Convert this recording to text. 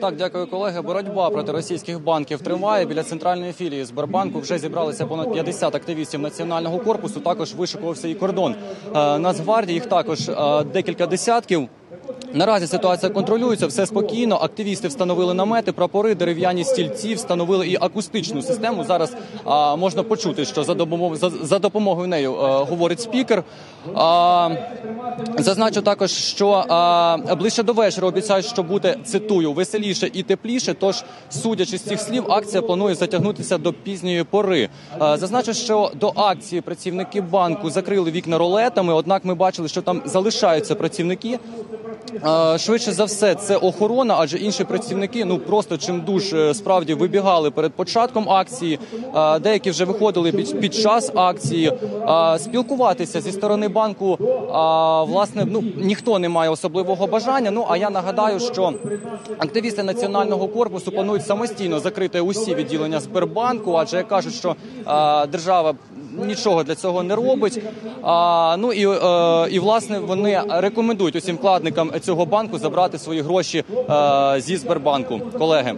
Так, дякую, колеги. Боротьба проти російських банків триває. Біля центральної філії Сбербанку вже зібралися понад 50 активістів національного корпусу. Також вишикувався і кордон е, Нацгвардії. Їх також е, декілька десятків. Наразі ситуація контролюється, все спокійно. Активісти встановили намети, прапори, дерев'яні стільці, встановили і акустичну систему. Зараз а, можна почути, що за допомогою за, за допомогою нею е, говорить спікер. А, зазначу також, що а, ближче до вечора обіцяють, що буде цитую веселіше і тепліше. Тож, судячи з цих слів, акція планує затягнутися до пізньої пори. А, зазначу, що до акції працівники банку закрили вікна ролетами. Однак ми бачили, що там залишаються працівники. Швидше за все, це охорона, адже інші працівники ну просто чимдуж е, справді вибігали перед початком акції. Деякі вже виходили під, час акції. Спілкуватися зі сторони банку власне ну ніхто не має особливого бажання. Ну а я нагадаю, що активісти національного корпусу планують самостійно закрити усі відділення Сбербанку, адже кажуть, що держава нічого для цього не робить. А, ну і, е, і власне вони рекомендують усім вкладникам цього банку забрати свої гроші е, зі Сбербанку. Колеги.